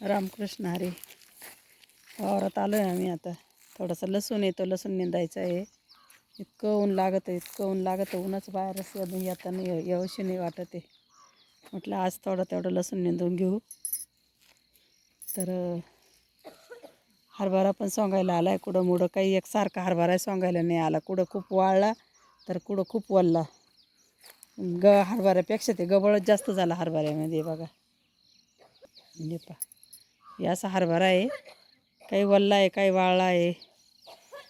रामकृष्ण हरे. वावरात आलो आहे आम्ही आता. थोडंसं लसूण येतो लसूण निंदायचं आहे. इतकं ऊन लागतं इतकं ऊन लागतं. ऊनच बाहेर असं येताना येऊशी नाही वाटत आहे. म्हटलं आज थोडं तेवढं लसूण निंदून घेऊ. तर हरभरा पण सोंगायला आला आहे कुठं मुडं काही एकसारखा हरभरा सोंगायला नाही आला. कुठं खूप वाळला तर कुठं खूप वल्ला. ग हरभऱ्यापेक्षा ते गबळच जास्त झाला हरभऱ्यामध्ये बघा. म्हणजे पा हे असा हरभरा आहे. काही वल्ला आहे काही वाळला आहे.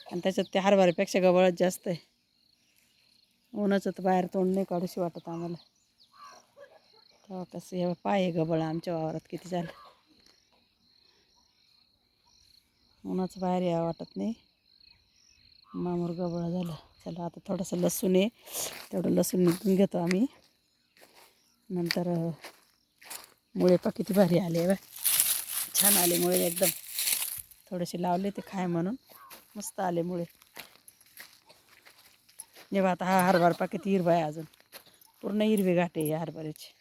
आणि त्याच्यात त्या हरभऱ्यापेक्षा गबळच जास्त आहे. उन्हाचं तर बाहेर तोंड नाही काढूशी वाटत आम्हाला. तेव्हा कसं हे पाय आहे गबळ आमच्या वावरात किती झालं. उन्हाचं बाहेर या वाटत नाही. मामूर गबळ झालं. चला आता थोडंसं लसूण आहे. तेवढं लसूण निघून घेतो आम्ही. नंतर मुळे पा किती भारी आले बा छान आले मुळे एकदम. थोडेसे लावले ते खाय म्हणून. मस्त आले मुळे. जेव्हा आता हा हरभरा पा किती हिरवा आहे अजून. पूर्ण हिरवी घाटे आहे या हरभऱ्याची.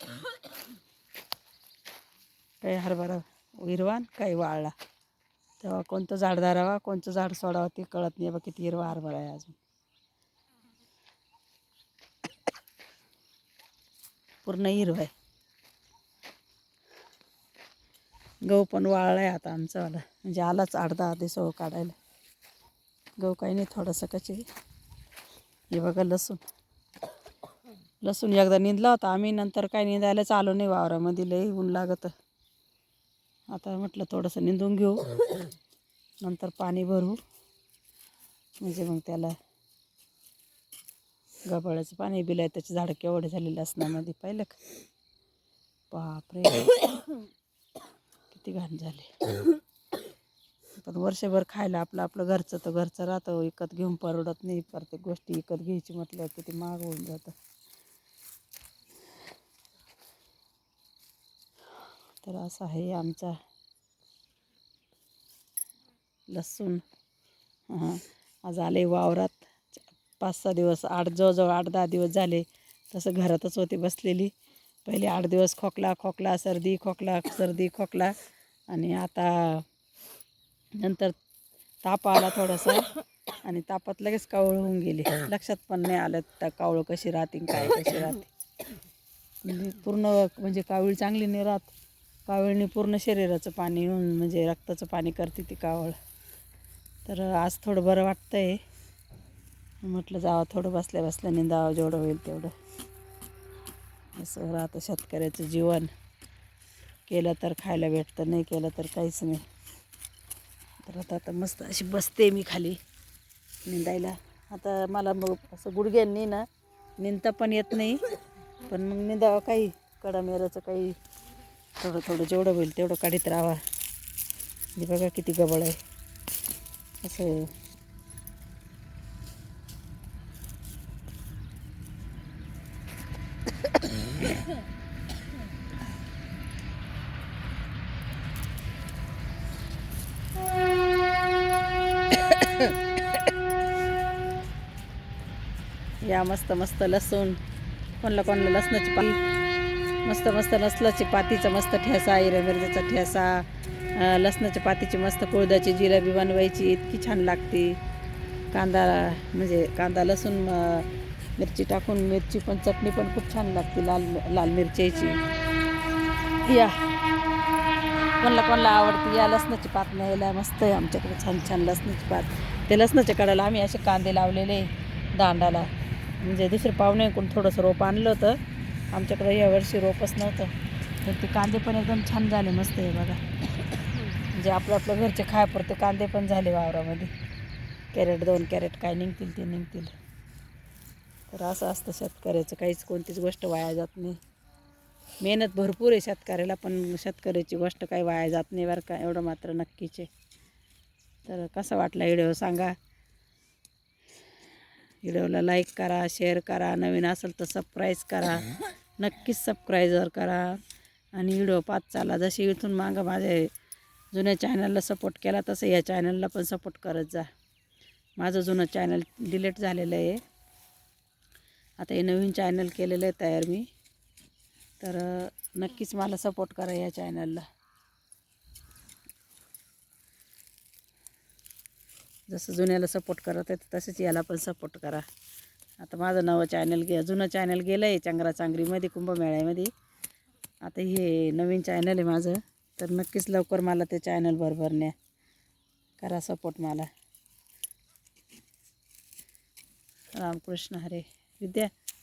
काही हरभरा हिरवा आणि काही वाळला. तेव्हा कोणतं झाड धरावा कोणतं झाड सोडावं ते कळत नाही. बा किती हिरवा हरभरा आहे अजून. पूर्ण हिरवा आहे. गहू पण वाळला आहे आता आमचावाला. म्हणजे आलाच आठ दहा सो काढायला. गहू काही नाही थोडंसं कचे हे बघा लसूण. लसूण एकदा निंदला होता. आम्ही नंतर काय निंदायलाच आलो नाही वावरामध्ये. लई ऊन लागतं. आता म्हटलं थोडंसं निंदून घेऊ. नंतर पाणी भरू. म्हणजे मग त्याला गबाळ्याचं पाणी बिल आहे त्याचे झाडं केवढे झालेले असण्यामध्ये पाहिलं का? बापरे. किती घाण झाले. पण वर्षभर खायला आपलं आपलं घरचं तर घरचं राहतं विकत घेऊन परवडत नाही. प्रत्येक गोष्टी विकत घ्यायची म्हटलं किती महाग होऊन जातं. तर असा आहे आमचा लसूण. हां आज आले वावरात. पाच सहा दिवस आठ जवळजवळ आठ दहा दिवस झाले तसं घरातच होते बसलेली. पहिले आठ दिवस खोकला खोकला सर्दी खोकला सर्दी खोकला. आणि आता नंतर ताप आला थोडासा आणि तापात लगेच कावळ होऊन गेली. लक्षात पण नाही आलं त्या कावळं कशी राहते काय कशी राहते. म्हणजे पूर्ण म्हणजे कावळी चांगली नाही राहत. कावळणी पूर्ण शरीराचं पाणी म्हणजे रक्ताचं पाणी करते ती कावळ. तर आज थोडं बरं वाटतं आहे म्हटलं जावं थोडं बसल्या बसल्या निंदावं जेवढं होईल तेवढं. असं राहतं शेतकऱ्याचं जीवन. केलं तर खायला भेटतं नाही केलं तर काहीच नाही. तर आता आता मस्त अशी बसते मी खाली निंदायला. आता मला मग असं गुडघ्यांनी ना निंदता पण येत नाही. पण मग निंदावं काही कडामेराचं काही थोडं थोडं जेवढं होईल तेवढं काढीत राहावा. हे बघा किती गबळ आहे. असं. या मस्त मस्त लसूण. कोणला कोणला लसणाची पाणी मस्त मस्त लसणाची पातीचा मस्त ठेसा हिरव्या मिरच्याचा ठेसा लसणाच्या पातीची मस्त कुळदाची जिराबी बनवायची इतकी छान लागते. कांदा म्हणजे कांदा लसूण मिरची टाकून मिरची पण चटणी पण खूप छान लागते लाल लाल मिरच्याची. या. कोणला कोणला आवडते या लसणाची पात न्यायला मस्त आहे आमच्याकडे छान छान लसणाची पात. ते लसणाच्या कडाला आम्ही असे कांदे लावलेले दांडाला. म्हणजे दुसरे पाहुणे कोण थोडंसं रोप आणलं होतं आमच्याकडे यावर्षी रोपच नव्हतं. तर ते कांदे पण एकदम छान झाले मस्त आहे बघा. म्हणजे आपलं आपलं घरचे खायापुरते कांदे पण झाले वावरामध्ये. कॅरेट दोन कॅरेट काय निघतील ते निघतील. तर असं असतं शेतकऱ्याचं काहीच कोणतीच गोष्ट वाया जात नाही. मेहनत भरपूर आहे शेतकऱ्याला पण शेतकऱ्याची गोष्ट काही वाया जात नाही बरं का एवढं मात्र नक्कीच आहे. तर कसा वाटला व्हिडिओ सांगा. व्हिडिओला लाईक करा शेअर करा नवीन असेल तर सबस्क्राईब करा. नक्कीच सबस्क्रायबर करा आणि व्हिडिओ पाच चाला. जशी इथून मागं माझ्या जुन्या चॅनलला सपोर्ट केला तसं या चॅनलला पण सपोर्ट करत जा. माझं जुनं चॅनल डिलीट झालेलं आहे. आता हे नवीन चॅनल केलेलं आहे तयार मी. तर नक्कीच मला सपोर्ट करा या चॅनलला जसं जुन्याला सपोर्ट करत आहे तसेच याला पण सपोर्ट करा. आता माझं नवं चॅनल गे जुनं चॅनल गेलं आहे चांगरा चांगरीमध्ये कुंभमेळ्यामध्ये. आता हे नवीन चॅनल आहे माझं. तर नक्कीच लवकर मला ते चॅनल भरभरण्या न्या करा सपोर्ट मला. रामकृष्ण हरे. विद्या